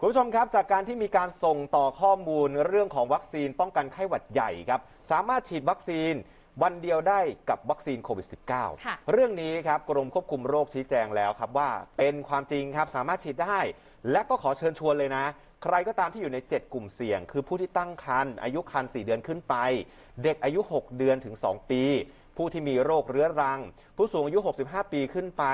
คุณผู้ชมครับ จากการที่มีการส่งต่อข้อมูลเรื่องของวัคซีนป้องกันไข้หวัดใหญ่ครับ สามารถฉีดวัคซีนวันเดียวได้กับวัคซีนโควิดค่ะ -19 เรื่องนี้ครับกรมควบคุมโรคชี้แจงแล้วครับว่าเป็นความจริงครับสามารถฉีดได้ และก็ขอเชิญชวนเลยนะ ใครก็ตามที่อยู่ใน 7 กลุ่มเสี่ยง คือผู้ที่ตั้งครรภ์อายุครรภ์4เดือนขึ้นไป เด็กอายุ 6 เดือนถึง 2 ปี ผู้ที่มีโรคเรื้อรัง ผู้สูงอายุ 65 ปีขึ้นไป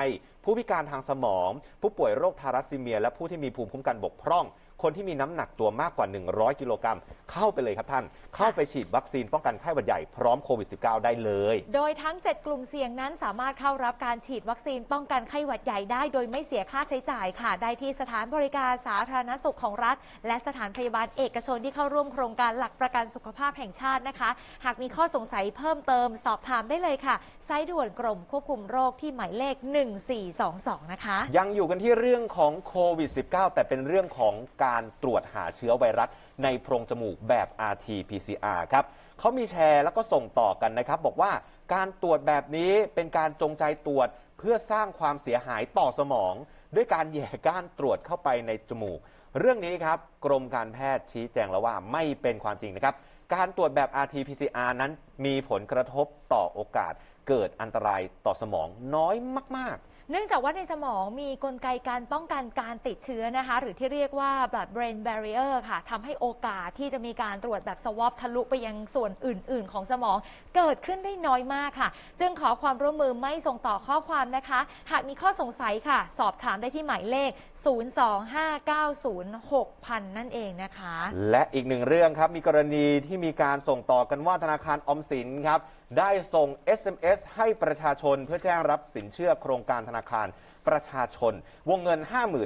ผู้พิการทางสมอง ผู้ป่วยโรคทารัสซีเมีย และผู้ที่มีภูมิคุ้มกันบกพร่อง คนที่มีน้ำหนักตัวมากกว่า 100 กิโลกรัมเข้าไปเลยครับท่าน เข้าไปฉีดวัคซีนป้องกันไข้หวัดใหญ่พร้อมโควิด -19 ได้เลย โดยทั้ง 7 กลุ่มเสี่ยงนั้นสามารถเข้ารับการฉีดวัคซีนป้องกันไข้หวัดใหญ่ได้ โดยไม่เสียค่าใช้จ่ายค่ะ ได้ที่สถานบริการสาธารณสุขของรัฐ และสถานพยาบาลเอกชนที่เข้าร่วมโครงการหลักประกันสุขภาพแห่งชาตินะคะ หากมีข้อสงสัยเพิ่มเติมสอบถามได้เลยค่ะไซต์ด่วนกรมควบคุมโรคที่หมายเลข422 นะคะ ยังอยู่กันที่เรื่องของโควิด -19 แต่เป็นเรื่องของการตรวจหาเชื้อไวรัสในโพรงจมูกแบบ RT-PCR ครับเขามีแชร์แล้วก็ส่งต่อกันนะครับ บอกว่าการตรวจแบบนี้เป็นการจงใจตรวจเพื่อสร้างความเสียหายต่อสมอง ด้วยการแย่ก้านตรวจเข้าไปในจมูก เรื่องนี้ครับกรมการแพทย์ชี้แจงแล้วว่าไม่เป็นความจริงนะครับ การตรวจแบบ RT-PCR นั้นมีผลกระทบต่อโอกาส เกิดอันตรายต่อสมองน้อยมาก ๆ เนื่องจากว่าในสมองมีกลไกการป้องกันการติดเชื้อนะคะ หรือที่เรียกว่า blood brain barrier ค่ะทำให้โอกาสที่จะมีการตรวจแบบสวอปทะลุไปยังส่วนอื่น ๆ ของสมอง เกิดขึ้นได้น้อยมากค่ะ จึงขอความร่วมมือไม่ส่งต่อข้อความนะคะ หากมีข้อสงสัยค่ะ สอบถามได้ที่หมายเลข 025906000 นั่นเองนะคะ และอีกหนึ่งเรื่องครับ มีกรณีที่มีการส่งต่อกันว่าธนาคารออมสินครับได้ส่ง SMS ให้ประชาชนเพื่อแจ้งรับสินเชื่อโครงการธนาคารประชาชน วงเงิน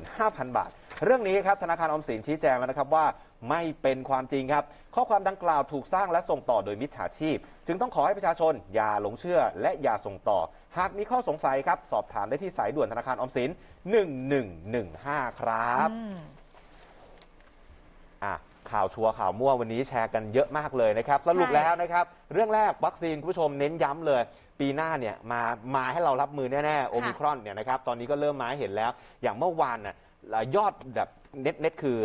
55,000 บาท เรื่องนี้ครับธนาคารออมสินชี้แจงแล้วนะครับว่าไม่เป็นความจริงครับ ข้อความดังกล่าวถูกสร้างและส่งต่อโดยมิจฉาชีพ จึงต้องขอให้ประชาชนอย่าหลงเชื่อและอย่าส่งต่อ หากมีข้อสงสัยครับ สอบถามได้ที่สายด่วนธนาคารออมสิน 1115 ครับอะ ข่าวชัวร์ข่าวมั่ววันนี้แชร์กันเยอะมากเลยนะครับ สรุปใช่แล้วนะครับ เรื่องแรกวัคซีนคุณผู้ชมเน้นย้ำเลย ปีหน้าเนี่ยมามาให้เรารับมือแน่ๆโอมิครอนเนี่ยนะครับตอนนี้ก็เริ่มมาให้เห็นแล้ว อย่างเมื่อวานน่ะยอดแบบเน็ตเน็ตคือ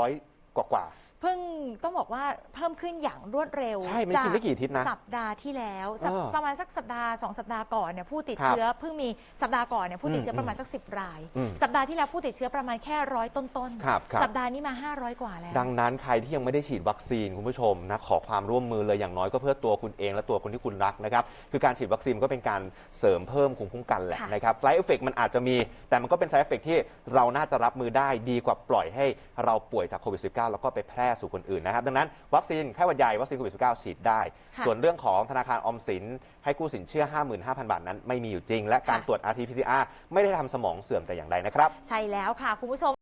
500 กว่ากว่า เพิ่งต้องบอกว่าเพิ่มขึ้นอย่างรวดเร็วใช่ไม่กี่จากไม่กี่อาทิตย์นะสัปดาห์ที่แล้วสัปเออประมาณสักสัปดาห์สองสัปดาห์ก่อนเนี่ยผู้ติดครับเชื้อเพิ่งมีสัปดาห์ก่อนเนี่ยผู้ติดเชื้อมประมาณสักสิบราย อืมสัปดาห์ที่แล้วผู้ติดเชื้อประมาณแค่ร้อยต้นครับครับ สัปดาห์นี้มา 500 กว่าแล้ว ดังนั้นใครที่ยังไม่ได้ฉีดวัคซีนคุณผู้ชมนะขอความร่วมมือเลยอย่างน้อยก็เพื่อตัวคุณเองและตัวคนที่คุณรักนะครับคือการฉีดวัคซีนก็เป็นการเสริมเพิ่มภูมิคุ้มกันแหละค่ะ นะครับไซ d ์เอฟเฟกมันอาจจะมี แต่มันก็เป็นไซ d ์เอฟเฟกที่เราน่าจะรับมือได้ดีกว่าปล่อยให้เราป่วยจากโควิด -19 แล้วก็ไปแพร่สู่คนอื่นนะครับ ดังนั้นวัคซีนไข้หวัดใหญ่วัคซีนโควิด -19 ฉีดได้ค่ะส่วนเรื่องของธนาคารออมสิน ให้กู้สินเชื่อ 55,000 บาทนั้นไม่มีอยู่จริง และการค่ะตรวจ RT-PCR ไม่ได้ทำสมองเสื่อมแต่อย่างใดนะครับ ใช่แล้วค่ะคุณผู้ชม